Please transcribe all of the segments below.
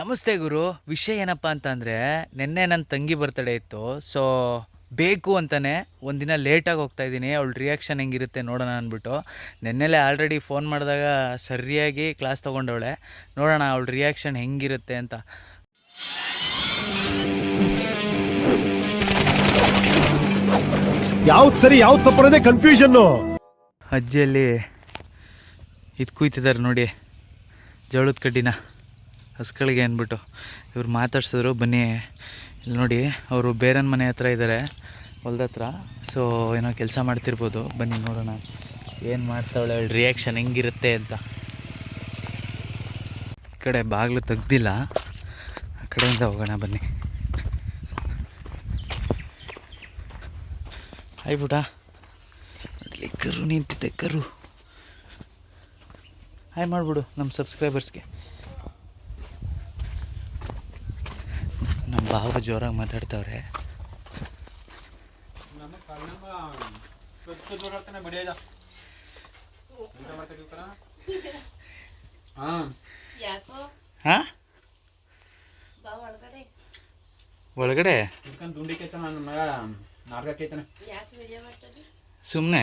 ನಮಸ್ತೆ ಗುರು. ವಿಷಯ ಏನಪ್ಪ ಅಂತಂದರೆ ನಿನ್ನೆ ನನ್ನ ತಂಗಿ ಬರ್ತಡೇ ಇತ್ತು. ಸೊ ಬೇಕು ಅಂತಲೇ ಒಂದಿನ ಲೇಟಾಗಿ ಹೋಗ್ತಾ ಇದ್ದೀನಿ. ಅವಳ ರಿಯಾಕ್ಷನ್ ಹೆಂಗಿರುತ್ತೆ ನೋಡೋಣ ಅಂದ್ಬಿಟ್ಟು. ನಿನ್ನೆಲೆ ಆಲ್ರೆಡಿ ಫೋನ್ ಮಾಡಿದಾಗ ಸರಿಯಾಗಿ ಕ್ಲಾಸ್ ತೊಗೊಂಡವಳೆ. ನೋಡೋಣ ಅವಳ ರಿಯಾಕ್ಷನ್ ಹೆಂಗಿರುತ್ತೆ ಅಂತ. ಯಾವ್ದು ಸರಿ ಯಾವ್ದು ತಪ್ಪರದೇ ಕನ್ಫ್ಯೂಷನ್ನು ಅಜ್ಜಿಯಲ್ಲಿ ಇದು ಕೂಯ್ತಿದ್ದಾರೆ ನೋಡಿ. ಜೋಳದ ಕಡ್ಡಿನ. ಹಸ್ಗಳಿಗೆ ಅಂದ್ಬಿಟ್ಟು ಇವ್ರು ಮಾತಾಡ್ಸಿದ್ರು. ಬನ್ನಿ, ಇಲ್ಲಿ ನೋಡಿ, ಅವರು ಬೇರೆನ ಮನೆ ಹತ್ರ ಇದ್ದಾರೆ ಹೊಲ್ದ ಹತ್ರ. ಸೊ ಏನೋ ಕೆಲಸ ಮಾಡ್ತಿರ್ಬೋದು. ಬನ್ನಿ ನೋಡೋಣ. ಏನು ಮಾಡ್ತಾವಳೆ? ಅವಳ ರಿಯಾಕ್ಷನ್ ಹೆಂಗಿರುತ್ತೆ ಅಂತ. ಈ ಕಡೆ ಬಾಗಿಲು ತೆಗ್ದಿಲ್ಲ. ಆ ಕಡೆಯಿಂದ ಹೋಗೋಣ, ಬನ್ನಿ. ಆಯ್ಬಿಟ ಕರು ನಿಂತಿದ್ದೆ ಕರು. ಹಾಯ್ ಮಾಡಿಬಿಡು ನಮ್ಮ ಸಬ್ಸ್ಕ್ರೈಬರ್ಸ್ಗೆ ನಮ್ಮ ಬಾಬು ಜೋರಾಗಿ ಮಾತಾಡ್ತಾವ್ರೆ. ಯಾಕೋ? ಹಾಂ? ಬಾ ಒಳಗಡೆ. ಸುಮ್ಮನೆ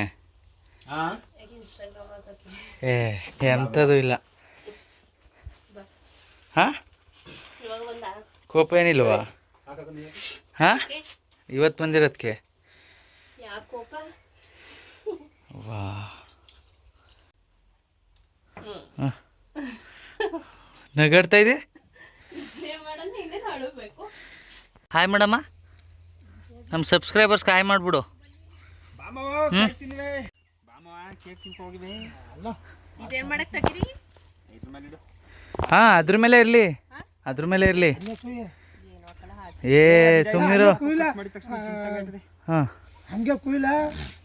ಏ ಎಂಥದ್ದು ಇಲ್ಲ. ಹಾಂ? ಇವಾಗ ಬಂದ ಕೋಪ ಏನಿಲ್ವಾ? ಹಾಂ? ಇವತ್ತು ಬಂದಿರೋದಕ್ಕೆ ವಾ. ನಗಾಡ್ತಾ ಇದೆ ಹಾಯ್ ಮೇಡಮ್ಮ ನಮ್ಮ ಸಬ್ಸ್ಕ್ರೈಬರ್ಸ್ಗೆ ಹಾಯ್ ಮಾಡಿಬಿಡು. ಹಾ ಕೇಕ್ ತಿನ್ಕೊ ಹೋಗಿವೆ ಇದೇನ್ ಮಾಡಕ್ ತಗಿರಿ ಇದ್ರ ಮೇಲೆ ಇಡು. ಹಾಂ ಅದ್ರ ಮೇಲೆ ಇರಲಿ. ಅದ್ರ ಮೇಲೆ ಇರಲಿ. ಏ ಸುಮ್ಮನಿರು ಹಾಂ. ಹಂಗೆ ಕುಯ್ಲ.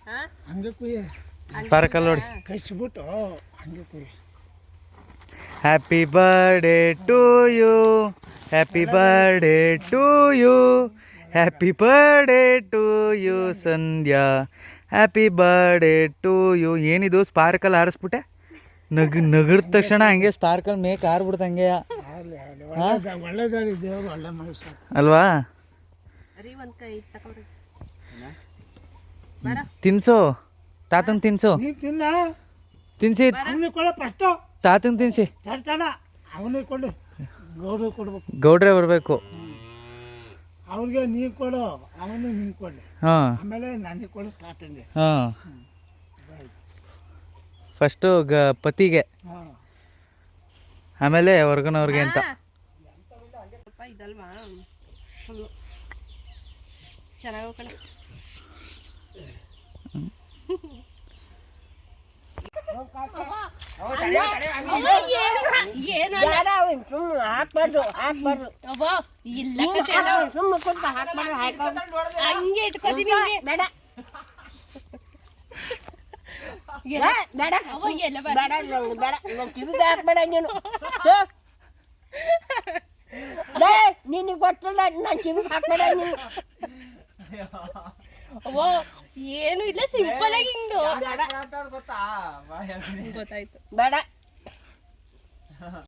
ಹಾ? ಹಂಗೆ ಕುಯ್ಯ. ಸ್ಪಾರ್ಕಲ್ ನೋಡಿ. ಕಚ್ಬಿಟ್ಟು ಹಂಗೆ ಕುಯ್ಯ. Happy birthday to you happy birthday to you happy birthday to you Sandhya. Happy birthday to you ಏನಿದು? ಸ್ಪಾರ್ಕಲ್ ಆರಿಸ್ಬಿಟ್ಟೆ? ನಗ ನಗಿದ ತಕ್ಷಣ ಹಂಗೆ ಸ್ಪಾರ್ಕಲ್ ಮೇಕ್ ಆರ್ಬಿಡ್ತು ಒಳ್ಳೇದಾಗಿ ದೇವ್ರು ಒಳ್ಳೆ ಮನಸ್ಸು ಅಲ್ವಾ? ತಿನ್ಸು. ತಾತಂಗೆ ತಿನ್ಸು. ನೀನು ತಿನ್ನ. ತಿನ್ಸಿ. ಅವನಿಗೆ ಕೊಡ ಫಸ್ಟು ತಾತಂಗೆ ತಿನ್ಸಿ. ತರ್ತಾನ ಅವನಿಗೆ ಕೊಡು. ಗೌಡ್ರಿಗೆ ಕೊಡ್ಬೇಕು. ಗೌಡ್ರೆ ಬರಬೇಕು. ಅವ್ರಿಗೆ ನೀನು ಕೊಡು ಅವನು ನೀನು ಕೊಡು. ಹಾಂ. ಆಮೇಲೆ ನನಗೆ ಕೊಡು ತಾತಂಗೆ. ಹಾಂ. ಫಸ್ಟು ಗ ಪತಿಗೆ. ಹಾಂ. ಆಮೇಲೆ ಹೊರ್ಗನವ್ರಿಗೆ ಅಂತ. ಇದಲ್ವಾ? ಚೆನ್ನಾಗಿ ಹಾಕ್ಬಾರ್ದು ಹಂಗೆ ಇಟ್ಕೋತೀನಿ. ಬೇಡ. ಬೇಡ. ಬೇಡ ಬೇಡ ಕಿವಿಗೆ ಹಾಕ್ಬೇಡ ನೀನು ಛೆ. ಲೇ, ನಿನಗೆ ಗೊತ್ತಿಲ್ಲ ನಾನು ಕಿವಿಗೆ ಹಾಕ್ಬೇಡ ನೀನು. ಅವ್ವ ಏನು ಇಲ್ಲ ಸಿಂಪಲ್ ಆಗಿ ಹಿಂಗೆ ಗೊತ್ತಾಯ್ತು. ಬೇಡ.